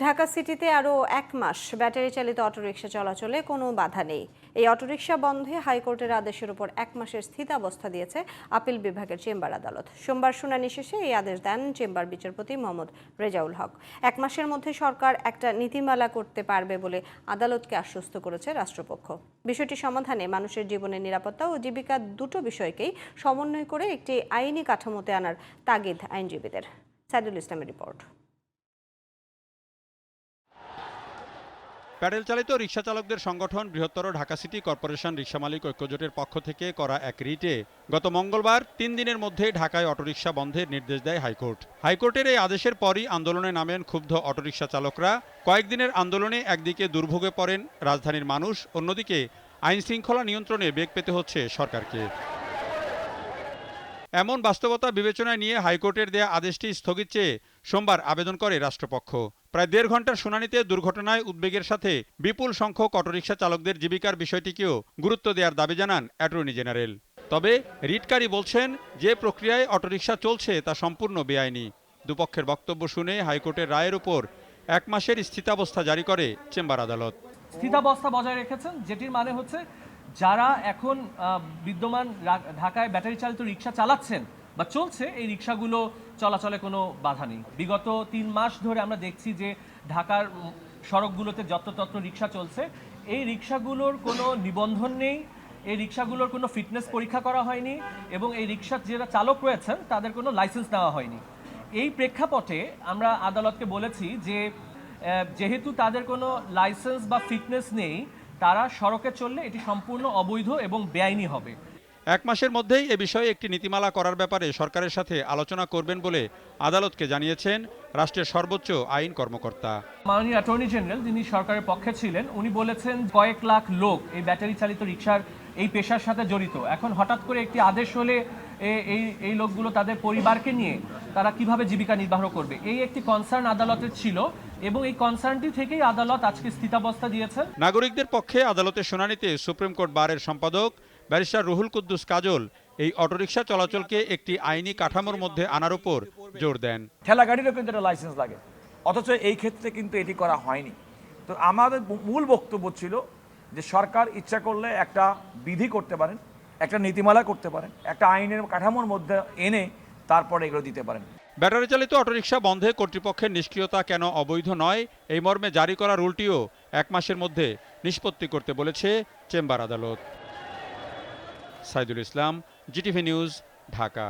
ঢাকা সিটিতে আরও এক মাস ব্যাটারি চালিত অটোরিকশা চলাচলে কোনো বাধা নেই। এই অটোরিকশা বন্ধে হাইকোর্টের আদেশের উপর এক মাসের স্থিতাবস্থা দিয়েছে আপিল বিভাগের চেম্বার আদালত। সোমবার শুনানি শেষে এই আদেশ দেন চেম্বার বিচারপতি মোহাম্মদ রেজাউল হক। এক মাসের মধ্যে সরকার একটা নীতিমালা করতে পারবে বলে আদালতকে আশ্বস্ত করেছে রাষ্ট্রপক্ষ। বিষয়টি সমাধানে মানুষের জীবনের নিরাপত্তা ও জীবিকা দুটো বিষয়কেই সমন্বয় করে একটি আইনি কাঠামোতে আনার তাগিদ আইনজীবীদের। সাইদুল ইসলামের রিপোর্ট। প্যাডেল চালিত রিক্সা চালকদের সংগঠন বৃহত্তর ঢাকা সিটি কর্পোরেশন রিক্সা মালিক ঐক্যজোটের পক্ষ থেকে করা এক রিটে। গত মঙ্গলবার তিন দিনের মধ্যে ঢাকায় অটোরিকশা বন্ধের নির্দেশ দেয় হাইকোর্ট। হাইকোর্টের এই আদেশের পরই আন্দোলনে নামেন ক্ষুব্ধ অটোরিকশা চালকরা। কয়েকদিনের আন্দোলনে একদিকে দুর্ভোগে পড়েন রাজধানীর মানুষ, অন্যদিকে আইন শৃঙ্খলা নিয়ন্ত্রণে বেগ পেতে হচ্ছে সরকারকে। এমন বাস্তবতা বিবেচনায় নিয়ে হাইকোর্টের দেয়া আদেশটি স্থগিত চেয়ে সোমবার আবেদন করে রাষ্ট্রপক্ষ। প্রায় দেড় ঘণ্টার শুনানিতে দুর্ঘটনায় উদ্বেগের সাথে বিপুল সংখ্যক অটোরিকশা চালকদের জীবিকার বিষয়টিকেও গুরুত্ব দেওয়ার দাবি জানান অ্যাটর্নি জেনারেল। তবে রিটকারী বলছেন, যে প্রক্রিয়ায় অটোরিকশা চলছে তা সম্পূর্ণ বেআইনি। দুপক্ষের বক্তব্য শুনে হাইকোর্টের রায়ের উপর এক মাসের স্থিতাবস্থা জারি করে চেম্বার আদালত। স্থিতাবস্থা বজায় রেখেছেন, যেটির মানে হচ্ছে, যারা এখন বিদ্যমান ঢাকায় ব্যাটারি চালিত রিক্সা চালাচ্ছেন বা চলছে, এই রিক্সাগুলো চলাচলে কোনো বাধা নেই। বিগত তিন মাস ধরে আমরা দেখছি যে ঢাকার সড়কগুলোতে যত্রতত্র রিক্সা চলছে। এই রিক্সাগুলোর কোনো নিবন্ধন নেই, এই রিক্সাগুলোর কোনো ফিটনেস পরীক্ষা করা হয়নি এবং এই রিক্সার যারা চালক রয়েছেন, তাদের কোনো লাইসেন্স নেওয়া হয়নি। এই প্রেক্ষাপটে আমরা আদালতকে বলেছি যে যেহেতু তাদের কোনো লাইসেন্স বা ফিটনেস নেই, তারা সড়কে চললে এটি সম্পূর্ণ অবৈধ এবং বেআইনি হবে। এক মাসের মধ্যেই এ বিষয়ে একটি নীতিমালা করার ব্যাপারে সরকারের সাথে আলোচনা করবেন বলে আদালতকে জানিয়েছেন রাষ্ট্রের সর্বোচ্চ আইন কর্মকর্তা। মাননীয় অ্যাটর্নি জেনারেল যিনি সরকারের পক্ষে ছিলেন উনি বলেছেন কয়েক লাখ লোক এই ব্যাটারি চালিত রিক্সার এই পেশার সাথে জড়িত। এখন হঠাৎ করে একটি আদেশ হলে এই এই লোকগুলো তাদের পরিবারকে নিয়ে তারা কীভাবে জীবিকা নির্বাহ করবে? এই একটি কনসার্ন আদালতের ছিল এবং এই কনসার্নটি থেকেই আদালত আজকে স্থিতাবস্থা দিয়েছেন। নাগরিকদের পক্ষে আদালতের শুনানিতে সুপ্রিম কোর্ট বারের সম্পাদক ব্যারিস্টার রুহুল কুদ্দুস কাজল এই অটোরিকশা চলাচলকে একটি আইনি কাঠামোর মধ্যে আনার উপর জোর দেন। ঠেলা গাড়িরও কিন্তু একটা লাইসেন্স লাগে। অথচ এই ক্ষেত্রে কিন্তু এটি করা হয়নি। তো আমাদের মূল বক্তব্য ছিল যে সরকার ইচ্ছা করলে একটা বিধি করতে পারেন একটা নীতিমালা করতে পারেন একটা আইনের কাঠামোর মধ্যে এনে তারপরে এগুলো দিতে পারেন। ব্যাটারি চালিত অটোরিকশা বন্ধে কর্তৃপক্ষের নিষ্ক্রিয়তা কেন অবৈধ নয় এই মর্মে জারি করা রুলটিও এক মাসের মধ্যে নিষ্পত্তি করতে বলেছে চেম্বার আদালত। Saidul Islam GTV news Dhaka.